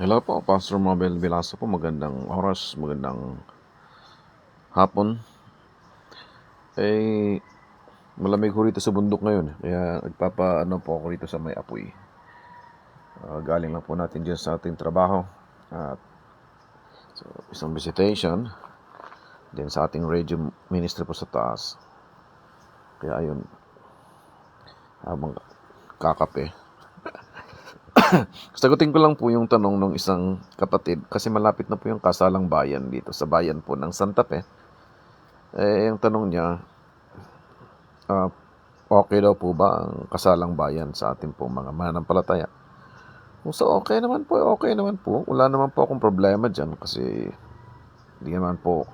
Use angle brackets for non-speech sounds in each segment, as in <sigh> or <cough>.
Hello po, Pastor Mabel Velasco po. Magandang oras, magandang hapon. Eh, malamig ko rito sa bundok ngayon. Kaya nagpapa, ano po ako rito sa may apoy. Ah, galing lang po natin dyan sa ating trabaho. At so, isang visitation. Then sa ating radio ministry po sa taas. Kaya ayun, habang kakape. <coughs> Sagutin ko lang po yung tanong ng isang kapatid kasi malapit na po yung kasalang bayan dito sa bayan po ng Santa Fe. Eh, yung tanong niya, ah, okay daw po ba ang kasalang bayan sa ating po mga mananampalataya? Kung sa okay naman po, okay naman po. Wala naman po akong problema dyan kasi hindi naman po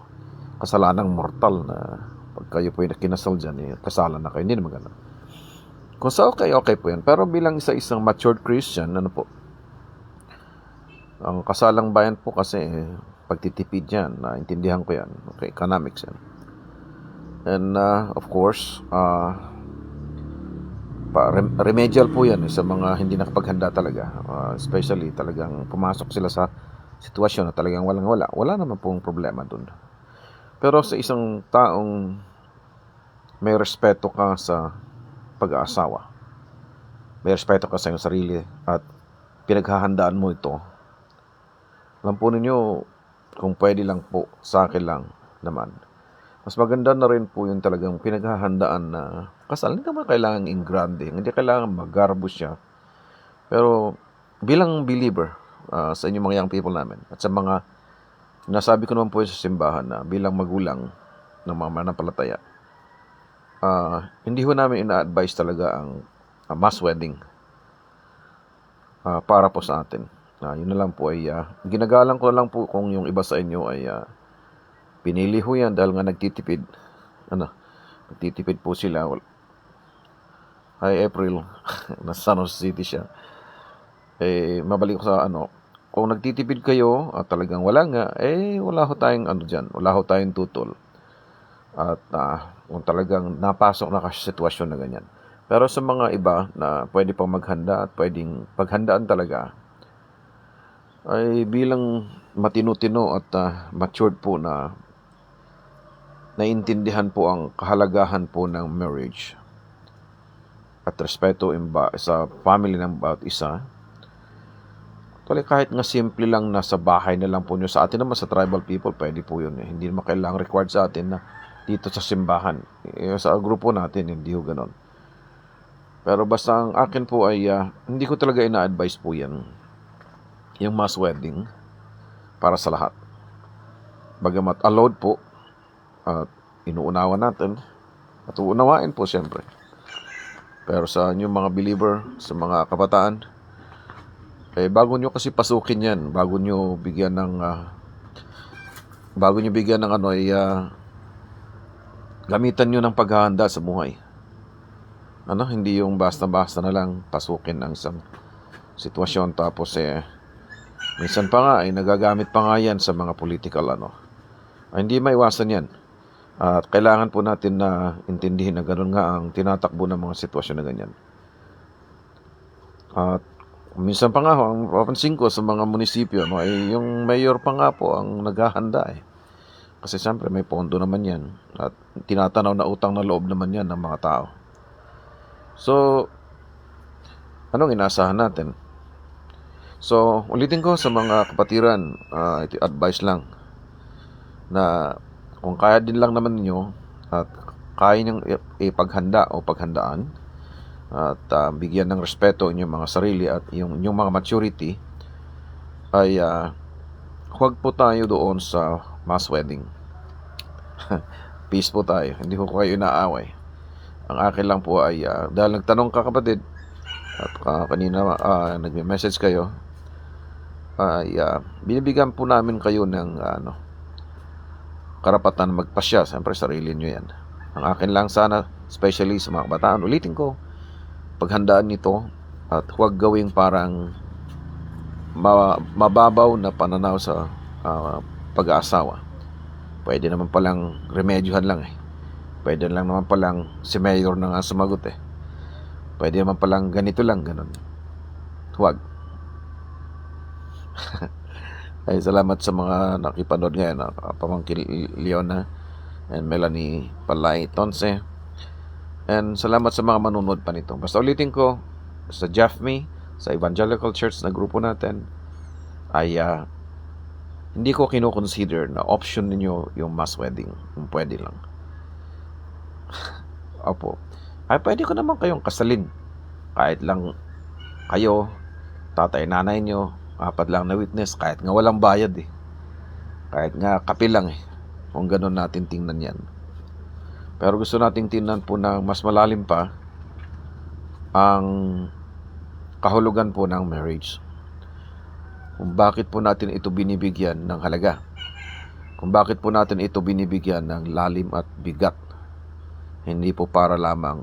kasalanang mortal na pag kayo po yung kinasal dyan, eh, kasalan na kayo. Hindi naman ganun. Kung sa okay, okay po yan. Pero bilang isa-isang matured Christian, ano po, ang kasalang bayan po kasi, eh, pagtitipid yan, naintindihan ko yan. Okay, economics yan. And uh, of course, uh, pa, rem- remedial po yan eh, sa mga hindi nakapaghanda talaga. Uh, especially talagang pumasok sila sa sitwasyon na talagang walang wala. Wala naman pong problema dun. Pero sa isang taong may respeto ka sa pag-aasawa. May respeto ka sa iyong sarili at pinaghahandaan mo ito. Alam po kung pwede lang po, sa akin lang naman. Mas maganda na rin po yung talagang pinaghahandaan na kasal. Hindi naman kailangan in grande, hindi kailangan magarbo siya. Pero bilang believer ah, sa inyong mga young people namin at sa mga nasabi ko naman po sa simbahan na bilang magulang ng mga manampalataya, ah, hindi ho namin ina-advise talaga ang ah, mass wedding ah, para po sa atin. Ah, yun na lang po ay ah, ginagalang ko na lang po kung yung iba sa inyo ay ah, pinili ho yan dahil nga nagtitipid. Ano, nagtitipid po sila. Hi April, <laughs> nasa San Jose City siya. Eh, mabalik ko sa ano, kung nagtitipid kayo at talagang wala nga, eh wala ho tayong ano dyan, wala ho tayong tutol. At ah, kung talagang napasok na kasi sitwasyon na ganyan. Pero sa mga iba na pwede pang maghanda at pwedeng paghandaan talaga, ay bilang matino-tino at ah, matured po na naiintindihan po ang kahalagahan po ng marriage at respeto in ba, sa family ng bawat isa. Actually, kahit nga simple lang nasa bahay na lang po nyo sa atin naman sa tribal people, pwede po yun eh. Hindi naman kailangan required sa atin na dito sa simbahan. Eh, sa grupo natin, hindi ho ganon. Pero basta ang akin po ay, ah, hindi ko talaga ina-advise po yan. Yung mass wedding para sa lahat. Bagamat allowed po at inuunawa natin at uunawain po siyempre. Pero sa inyong mga believer, sa mga kabataan, eh bago nyo kasi pasukin yan, bago nyo bigyan ng ah, bago nyo bigyan ng ano ay ah, gamitan nyo ng paghahanda sa buhay. Ano, hindi yung basta-basta na lang pasukin ang isang sitwasyon tapos eh minsan pa nga ay nagagamit pa nga yan sa mga political ano. Ay, hindi maiwasan yan. At kailangan po natin na intindihin na gano'n nga ang tinatakbo ng mga sitwasyon na ganyan. At minsan pa nga ang papansin ko sa mga munisipyo, no, ay yung mayor pa nga po ang naghahanda eh. Kasi siyempre may pondo naman yan. At tinatanaw na utang na loob naman yan ng mga tao. So, anong inasahan natin? So, ulitin ko sa mga kapatiran, ito advice lang na kung kaya din lang naman ninyo at kaya niyong i- ipaghanda o paghandaan at ah, bigyan ng respeto inyong mga sarili at yung inyong mga maturity ay ah, huwag po tayo doon sa mass wedding. <laughs> Peace po tayo. Hindi ko kayo inaaway. Ang akin lang po ay ah, dahil nagtanong ka kapatid at ah, kanina ah, nagme-message kayo ay ah, binibigyan po namin kayo ng ah, ano karapatan magpasya. Siyempre, sarili nyo yan. Ang akin lang sana, especially sa mga kabataan, ulitin ko, paghandaan nito at huwag gawing parang ma- mababaw na pananaw sa ah, pag-aasawa. Pwede naman palang remedyohan lang eh. Pwede lang naman palang si mayor na nga sumagot eh. Pwede naman palang ganito lang, ganun. Huwag. <laughs> Ay, salamat sa mga nakipanood ngayon. ah, Pamangkin Leona and Melanie Palay Tonse. And salamat sa mga manunood pa nito. Basta ulitin ko, sa JAFME, sa Evangelical Church na grupo natin, ay ah, hindi ko kino-consider na option ninyo yung mass wedding. Kung pwede lang. <laughs> Opo. Ay, pwede ko naman kayong kasalin. Kahit lang kayo, tatay, nanay nyo, apat lang na witness, kahit nga walang bayad eh. Kahit nga kape lang eh. Kung ganun natin tingnan yan. Pero gusto nating tingnan po na mas malalim pa ang kahulugan po ng marriage. Kung bakit po natin ito binibigyan ng halaga. Kung bakit po natin ito binibigyan ng lalim at bigat. Hindi po para lamang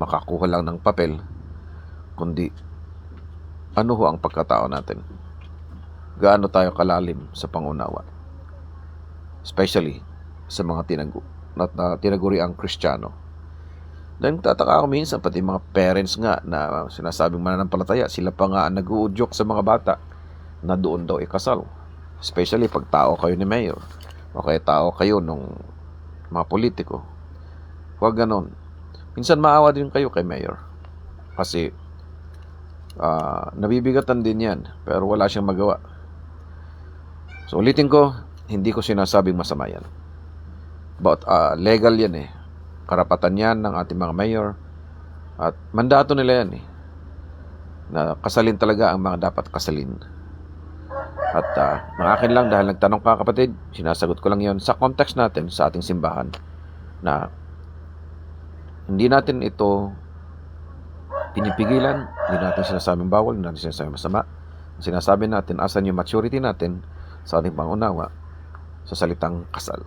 makakuha lang ng papel, kundi ano ho ang pagkatao natin? Gaano tayo kalalim sa pangunawa? Especially sa mga tinagu na, na tinaguri ang Kristiyano. Dahil tataka ako minsan, pati mga parents nga na sinasabing mananampalataya, sila pa nga ang nag-uudyok sa mga bata na doon daw ikasal. Especially pag tao kayo ni Mayor o kaya tao kayo nung mga politiko. Huwag ganon. Minsan maawa din kayo kay Mayor. Kasi Ah, nabibigatan din yan, pero wala siyang magawa. So ulitin ko, hindi ko sinasabing masama yan. But ah, legal yan eh. Karapatan yan ng ating mga mayor. At mandato nila yan eh. Na kasalin talaga ang mga dapat kasalin. At ah, ng akin lang, dahil nagtanong ka kapatid, sinasagot ko lang yon sa context natin sa ating simbahan na hindi natin ito pinipigilan, hindi natin sinasabing bawal, hindi natin sinasabing masama. Sinasabi natin, asan yung maturity natin sa ating pangunawa sa salitang kasal.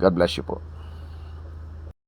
God bless you po.